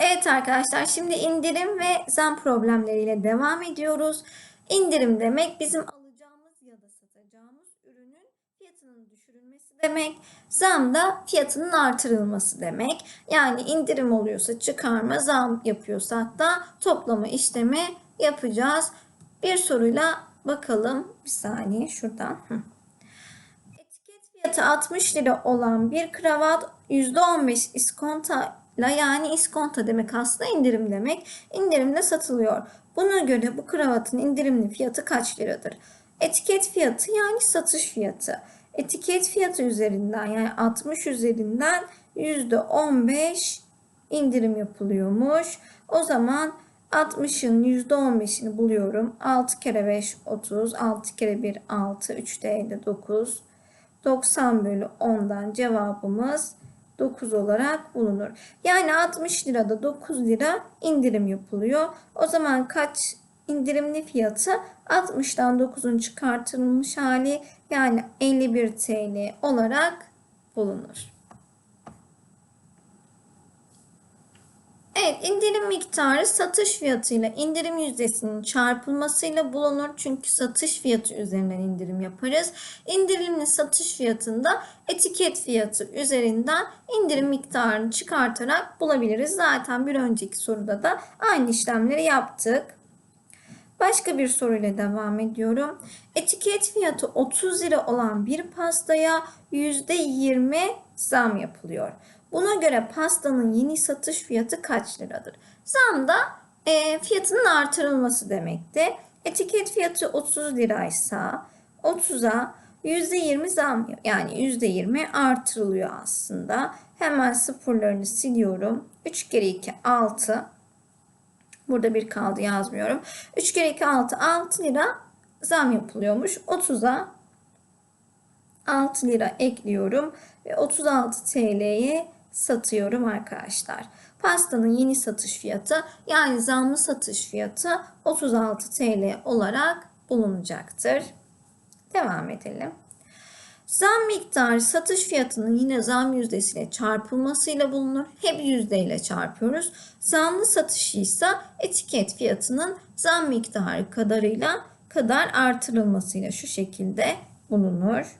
Evet arkadaşlar şimdi indirim ve zam problemleriyle devam ediyoruz. İndirim demek bizim alacağımız ya da satacağımız ürünün fiyatının düşürülmesi demek. Zam da fiyatının artırılması demek. Yani indirim oluyorsa çıkarma, zam yapıyorsak da toplama işlemi yapacağız. Bir soruyla bakalım. Bir saniye şuradan. Hı. Fiyatı 60 lira olan bir kravat %15 iskontayla yani iskonto demek aslında indirim demek. İndirimde satılıyor. Buna göre bu kravatın indirimli fiyatı kaç liradır? Etiket fiyatı yani satış fiyatı. Etiket fiyatı üzerinden yani 60 üzerinden %15 indirim yapılıyormuş. O zaman 60'ın %15'ini buluyorum. 6 kere 5 30, 6 kere 1 6, 3 de 9. 90 bölü 10'dan cevabımız 9 olarak bulunur. Yani 60 lirada 9 lira indirim yapılıyor. O zaman kaç indirimli fiyatı 60'dan 9'un çıkartılmış hali yani 51 TL olarak bulunur. Evet, indirim miktarı satış fiyatıyla indirim yüzdesinin çarpılmasıyla bulunur. Çünkü satış fiyatı üzerinden indirim yaparız. İndirimli satış fiyatında etiket fiyatı üzerinden indirim miktarını çıkartarak bulabiliriz. Zaten bir önceki soruda da aynı işlemleri yaptık. Başka bir soruyla devam ediyorum. Etiket fiyatı 30 lira olan bir pastaya %20 zam yapılıyor. Buna göre pastanın yeni satış fiyatı kaç liradır? Zam da e, fiyatının artırılması demekti. Etiket fiyatı 30 liraysa 30'a %20 zam yani %20 artırılıyor aslında. Hemen sıfırlarını siliyorum. 3 kere 2 6. Burada bir kaldı yazmıyorum. 3 kere 2 6 6 lira zam yapılıyormuş. 30'a 6 lira ekliyorum ve 36 TL'ye satıyorum arkadaşlar. Pastanın yeni satış fiyatı yani zamlı satış fiyatı 36 TL olarak bulunacaktır. Devam edelim. Zam miktarı satış fiyatının yine zam yüzdesiyle çarpılmasıyla bulunur. Hep yüzdeyle çarpıyoruz. Zamlı satışı ise etiket fiyatının zam miktarı kadarıyla kadar artırılmasıyla şu şekilde bulunur.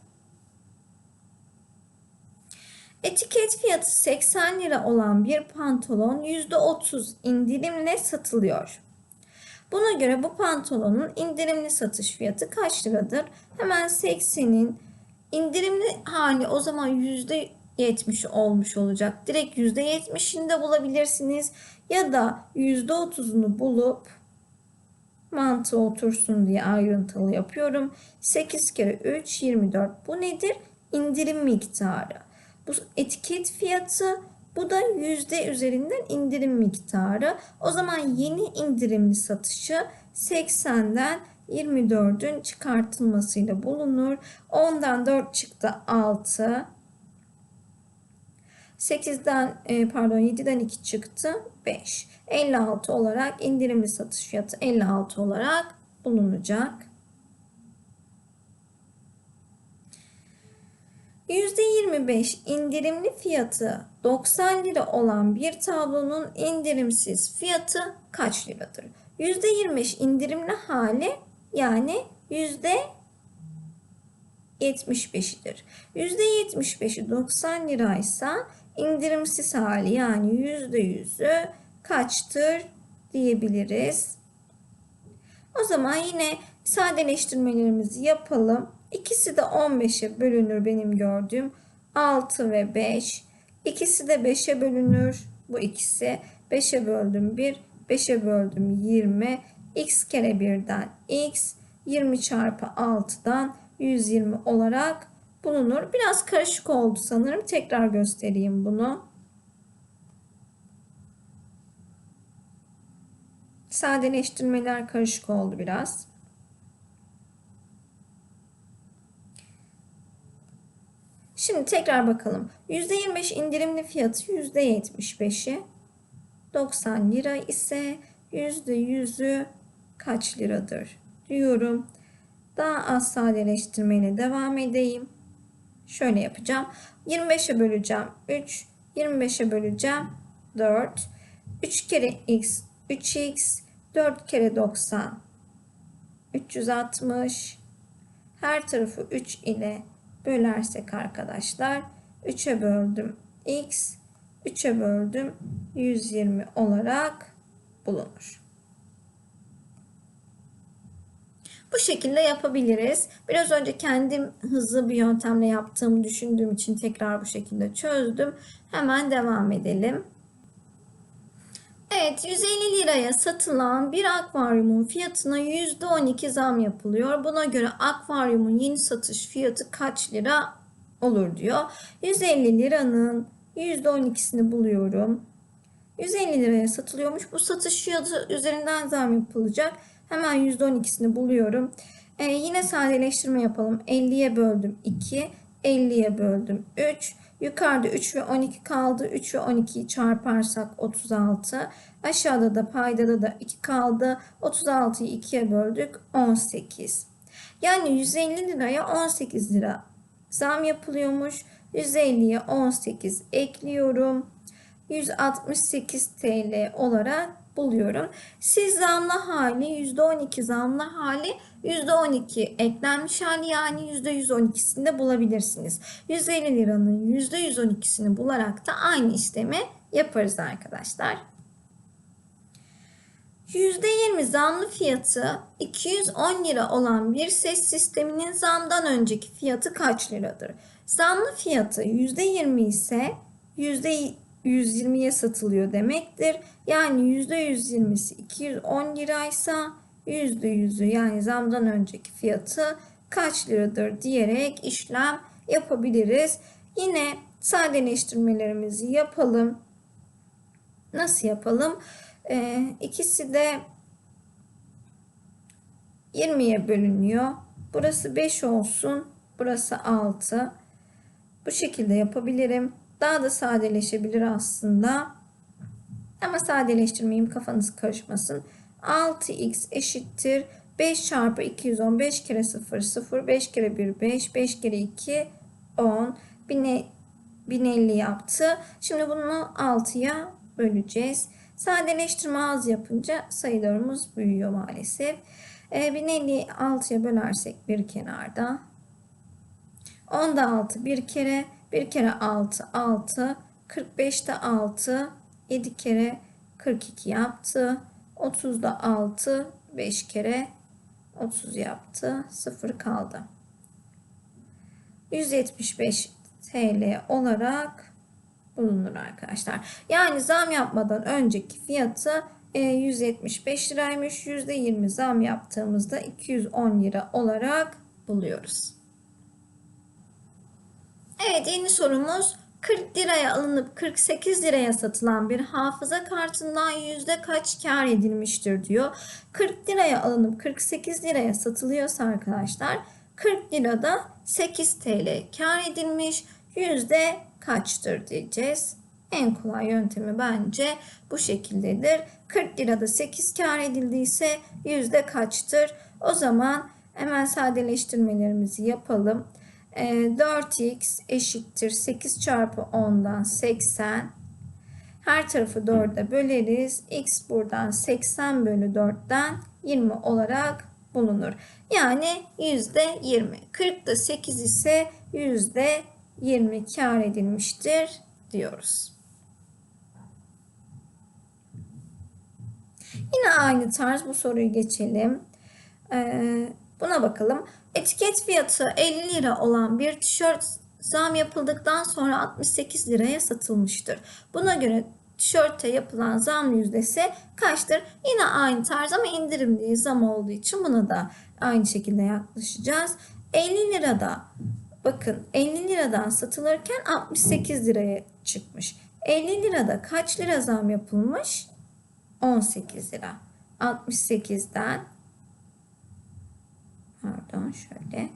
Etiket fiyatı 80 lira olan bir pantolon %30 indirimle satılıyor. Buna göre bu pantolonun indirimli satış fiyatı kaç liradır? Hemen 80'in indirimli hali o zaman %70 olmuş olacak. Direkt %70'ini de bulabilirsiniz. Ya da %30'unu bulup mantığı otursun diye ayrıntılı yapıyorum. 8 kere 3 24. Bu nedir? İndirim miktarı. Bu etiket fiyatı bu da yüzde üzerinden indirim miktarı. O zaman yeni indirimli satışı 80'den 24'ün çıkartılmasıyla bulunur. 10'dan 4 çıktı 6. 8'den e, pardon 7'den 2 çıktı 5. 56 olarak indirimli satış fiyatı 56 olarak bulunacak. %25 indirimli fiyatı 90 lira olan bir tablonun indirimsiz fiyatı kaç liradır? %25 indirimli hali yani %75'idir. %75'i 90 liraysa indirimsiz hali yani %100'ü kaçtır diyebiliriz. O zaman yine sadeleştirmelerimizi yapalım. İkisi de 15'e bölünür benim gördüğüm. 6 ve 5. İkisi de 5'e bölünür. Bu ikisi. 5'e böldüm 1. 5'e böldüm 20. X kere 1'den X. 20 çarpı 6'dan 120 olarak bulunur. Biraz karışık oldu sanırım. Tekrar göstereyim bunu. Sadeleştirmeler karışık oldu biraz. Şimdi tekrar bakalım. %25 indirimli fiyatı %75'i 90 lira ise %100'ü kaç liradır diyorum. Daha az sadeleştirmeyle devam edeyim. Şöyle yapacağım. 25'e böleceğim 3, 25'e böleceğim 4. 3 kere x 3x 4 kere 90 360 her tarafı 3 ile bölersek arkadaşlar 3'e böldüm x 3'e böldüm 120 olarak bulunur. Bu şekilde yapabiliriz. Biraz önce kendim hızlı bir yöntemle yaptığımı düşündüğüm için tekrar bu şekilde çözdüm. Hemen devam edelim. Evet 150 liraya satılan bir akvaryumun fiyatına %12 zam yapılıyor. Buna göre akvaryumun yeni satış fiyatı kaç lira olur diyor. 150 liranın %12'sini buluyorum. 150 liraya satılıyormuş. Bu satış fiyatı üzerinden zam yapılacak. Hemen %12'sini buluyorum. Ee, yine sadeleştirme yapalım. 50'ye böldüm 2. 50'ye böldüm 3. Yukarıda 3 ve 12 kaldı. 3 ve 12'yi çarparsak 36. Aşağıda da paydada da 2 kaldı. 36'yı 2'ye böldük. 18. Yani 150 liraya 18 lira zam yapılıyormuş. 150'ye 18 ekliyorum. 168 TL olarak buluyorum. Siz zamlı hali %12 zamlı hali %12 eklenmiş hali yani %112'sini de bulabilirsiniz. 150 liranın %112'sini bularak da aynı işlemi yaparız arkadaşlar. %20 zamlı fiyatı 210 lira olan bir ses sisteminin zamdan önceki fiyatı kaç liradır? Zamlı fiyatı %20 ise %120'ye satılıyor demektir. Yani %120'si 210 liraysa %100'ü yani zamdan önceki fiyatı kaç liradır diyerek işlem yapabiliriz. Yine sadeleştirmelerimizi yapalım. Nasıl yapalım? Ee, ikisi de 20'ye bölünüyor. Burası 5 olsun. Burası 6. Bu şekilde yapabilirim. Daha da sadeleşebilir aslında. Ama sadeleştirmeyeyim kafanız karışmasın. 6x eşittir 5 çarpı 210 5 kere 0 0 5 kere 1 5 5 kere 2 10 1050 yaptı. Şimdi bunu 6'ya böleceğiz. Sadeleştirme az yapınca sayılarımız büyüyor maalesef. E, 1050'yi 6'ya bölersek bir kenarda. 10'da 6 bir kere. Bir kere 6 6. 45'te 6. 7 kere 42 yaptı. 30'da 6. 5 kere 30 yaptı. 0 kaldı. 175 TL olarak bulunur arkadaşlar. Yani zam yapmadan önceki fiyatı 175 e, liraymış. %20 zam yaptığımızda 210 lira olarak buluyoruz. Evet yeni sorumuz 40 liraya alınıp 48 liraya satılan bir hafıza kartından yüzde kaç kar edilmiştir diyor. 40 liraya alınıp 48 liraya satılıyorsa arkadaşlar 40 lirada 8 TL kar edilmiş yüzde kaçtır diyeceğiz. En kolay yöntemi bence bu şekildedir. 40 lirada 8 kar edildiyse yüzde kaçtır? O zaman hemen sadeleştirmelerimizi yapalım. 4x ee, eşittir 8 çarpı 10'dan 80. Her tarafı 4'e böleriz. x buradan 80 bölü 4'ten 20 olarak bulunur. Yani %20. 40'da 8 ise %20 kar edilmiştir diyoruz. Yine aynı tarz bu soruyu geçelim. Ee, buna bakalım. Etiket fiyatı 50 lira olan bir tişört zam yapıldıktan sonra 68 liraya satılmıştır. Buna göre tişörte yapılan zam yüzdesi kaçtır? Yine aynı tarz ama indirim değil zam olduğu için buna da aynı şekilde yaklaşacağız. 50 lirada bakın 50 liradan satılırken 68 liraya çıkmış. 50 lirada kaç lira zam yapılmış? 18 lira. 68'den pardon şöyle.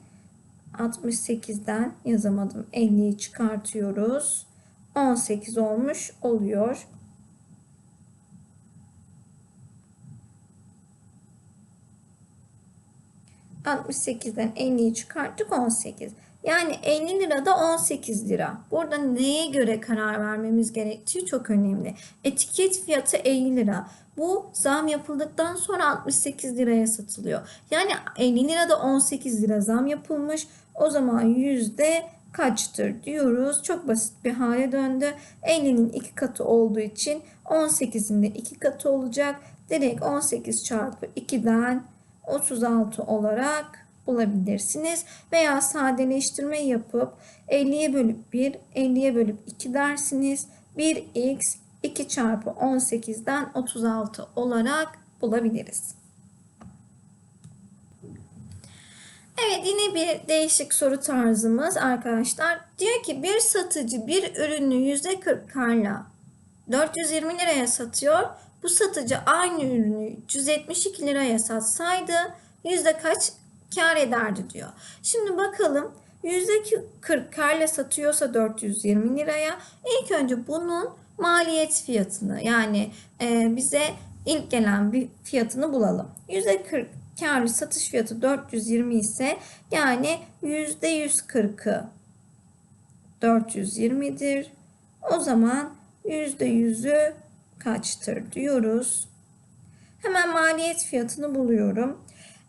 68'den yazamadım. 50'yi çıkartıyoruz. 18 olmuş oluyor. ...68'den 50'yi çıkarttık 18. Yani 50 lirada 18 lira. Burada neye göre karar vermemiz gerektiği çok önemli. Etiket fiyatı 50 lira. Bu zam yapıldıktan sonra 68 liraya satılıyor. Yani 50 lirada 18 lira zam yapılmış. O zaman yüzde kaçtır diyoruz. Çok basit bir hale döndü. 50'nin iki katı olduğu için 18'in de iki katı olacak. Direkt 18 çarpı 2'den 36 olarak bulabilirsiniz. Veya sadeleştirme yapıp 50'ye bölüp 1, 50'ye bölüp 2 dersiniz. 1x 2 çarpı 18'den 36 olarak bulabiliriz. Evet yine bir değişik soru tarzımız arkadaşlar. Diyor ki bir satıcı bir ürünü %40 karla 420 liraya satıyor. Bu satıcı aynı ürünü 172 liraya satsaydı yüzde kaç kar ederdi diyor. Şimdi bakalım yüzde 40 karla satıyorsa 420 liraya ilk önce bunun maliyet fiyatını yani e, bize ilk gelen bir fiyatını bulalım. Yüzde 40 karlı satış fiyatı 420 ise yani yüzde 140'ı 420'dir. O zaman yüzde yüzü kaçtır diyoruz. Hemen maliyet fiyatını buluyorum.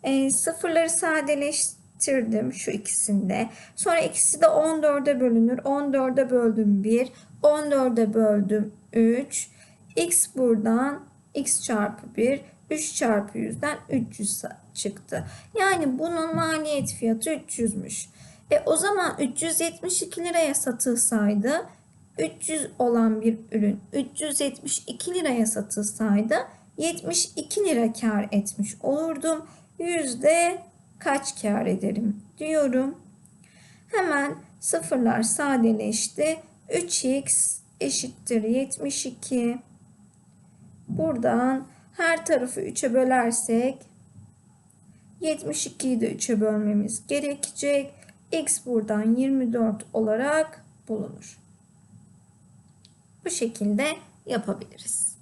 E, sıfırları sadeleştirdim şu ikisinde. Sonra ikisi de 14'e bölünür. 14'e böldüm 1. 14'e böldüm 3. X buradan x çarpı 1. 3 çarpı 100'den 300 çıktı. Yani bunun maliyet fiyatı 300'müş. E o zaman 372 liraya satılsaydı 300 olan bir ürün 372 liraya satılsaydı 72 lira kar etmiş olurdum. Yüzde kaç kar ederim diyorum. Hemen sıfırlar sadeleşti. 3x eşittir 72. Buradan her tarafı 3'e bölersek 72'yi de 3'e bölmemiz gerekecek. X buradan 24 olarak bulunur. Bu şekilde yapabiliriz.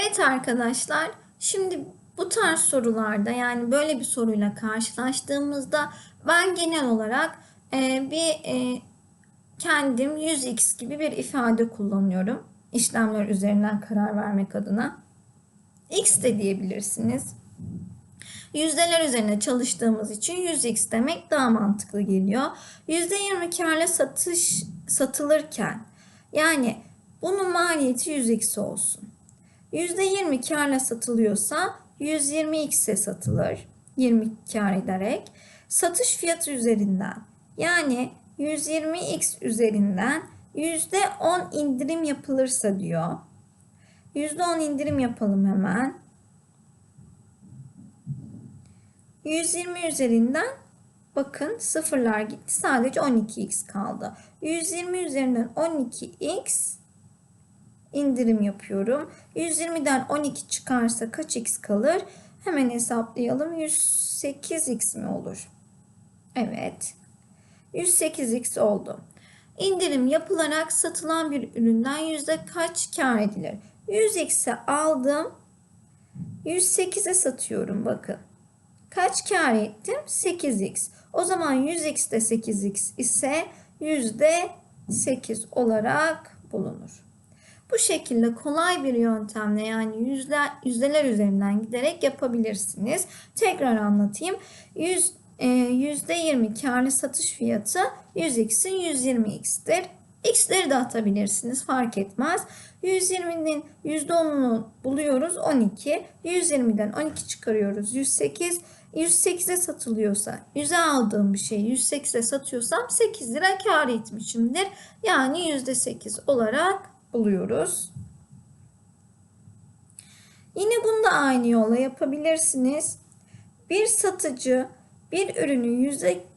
Evet arkadaşlar, şimdi bu tarz sorularda yani böyle bir soruyla karşılaştığımızda ben genel olarak e, bir e, kendim 100x gibi bir ifade kullanıyorum. İşlemler üzerinden karar vermek adına. X de diyebilirsiniz. Yüzdeler üzerine çalıştığımız için 100x demek daha mantıklı geliyor. %20 karla satış satılırken yani bunun maliyeti 100x olsun. %20 karla satılıyorsa 120x'e satılır. 20 kar ederek. Satış fiyatı üzerinden yani 120x üzerinden %10 indirim yapılırsa diyor. %10 indirim yapalım hemen. 120 üzerinden bakın sıfırlar gitti. Sadece 12x kaldı. 120 üzerinden 12x indirim yapıyorum. 120'den 12 çıkarsa kaç x kalır? Hemen hesaplayalım. 108x mi olur? Evet. 108x oldu. İndirim yapılarak satılan bir üründen yüzde kaç kar edilir? 100x'e aldım. 108'e satıyorum bakın. Kaç kar ettim? 8x. O zaman 100x de 8x ise yüzde 8 olarak bulunur. Bu şekilde kolay bir yöntemle yani yüzler, yüzdeler üzerinden giderek yapabilirsiniz. Tekrar anlatayım. 100 %20 karlı satış fiyatı 100x'in 120x'tir. X'leri de atabilirsiniz fark etmez. 120'nin %10'unu buluyoruz 12. 120'den 12 çıkarıyoruz 108. 108'e satılıyorsa 100'e aldığım bir şeyi 108'e satıyorsam 8 lira kar etmişimdir. Yani %8 olarak buluyoruz. Yine bunu da aynı yolla yapabilirsiniz. Bir satıcı bir ürünü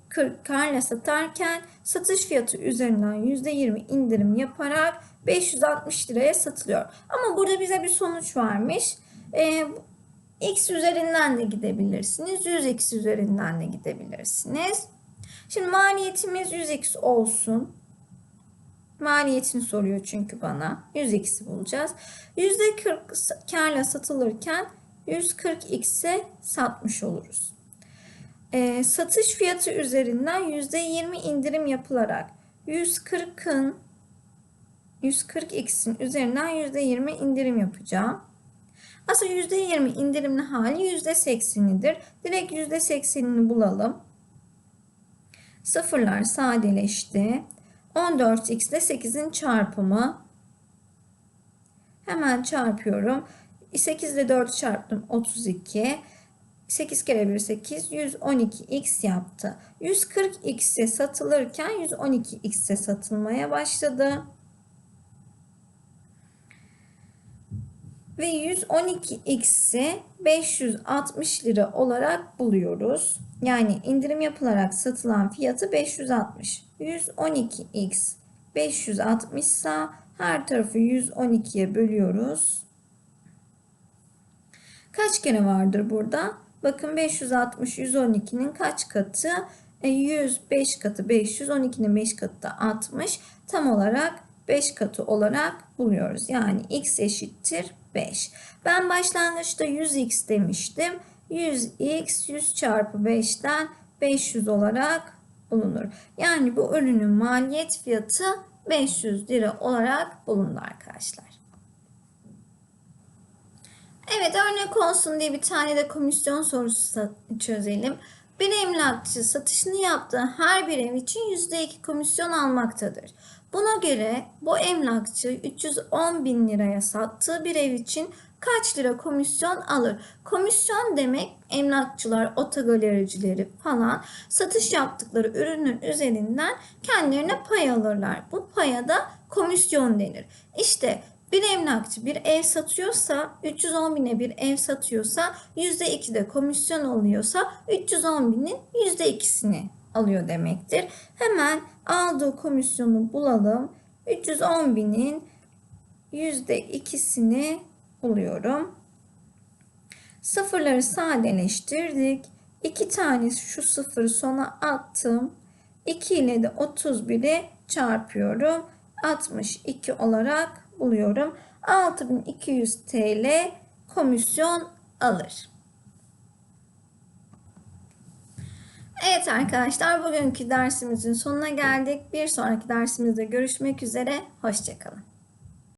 %40 karla satarken satış fiyatı üzerinden %20 indirim yaparak 560 liraya satılıyor. Ama burada bize bir sonuç vermiş. Ee, X üzerinden de gidebilirsiniz. 100x üzerinden de gidebilirsiniz. Şimdi maliyetimiz 100x olsun. Maliyetini soruyor çünkü bana. 100x'i bulacağız. %40 karla satılırken 140x'e satmış oluruz. e, satış fiyatı üzerinden %20 indirim yapılarak 140'ın 140x'in üzerinden %20 indirim yapacağım. Aslında %20 indirimli hali %80'idir. Direkt %80'ini bulalım. Sıfırlar sadeleşti. 14x ile 8'in çarpımı. Hemen çarpıyorum. 8 ile 4 çarptım 32. 8 kere 1 8 112x yaptı. 140x'e satılırken 112x'e satılmaya başladı. Ve 112x'i 560 lira olarak buluyoruz. Yani indirim yapılarak satılan fiyatı 560. 112x 560 ise her tarafı 112'ye bölüyoruz. Kaç kere vardır burada? Bakın 560 112'nin kaç katı? E, 100 5 katı 500 12'nin 5 katı da 60. Tam olarak 5 katı olarak buluyoruz. Yani x eşittir 5. Ben başlangıçta 100x demiştim. 100x 100 çarpı 5'ten 500 olarak bulunur. Yani bu ürünün maliyet fiyatı 500 lira olarak bulundu arkadaşlar. Evet örnek olsun diye bir tane de komisyon sorusu çözelim. Bir emlakçı satışını yaptığı her bir ev için %2 komisyon almaktadır. Buna göre bu emlakçı 310 bin liraya sattığı bir ev için kaç lira komisyon alır? Komisyon demek emlakçılar, otogalericileri falan satış yaptıkları ürünün üzerinden kendilerine pay alırlar. Bu paya da komisyon denir. İşte bir emlakçı bir ev satıyorsa 310 bine bir ev satıyorsa %2 de komisyon oluyorsa 310 binin %2'sini alıyor demektir. Hemen aldığı komisyonu bulalım. 310 binin %2'sini buluyorum. Sıfırları sadeleştirdik. 2 tane şu sıfırı sona attım. 2 ile de 31'i çarpıyorum. 62 olarak buluyorum. 6200 TL komisyon alır. Evet arkadaşlar bugünkü dersimizin sonuna geldik. Bir sonraki dersimizde görüşmek üzere. Hoşçakalın.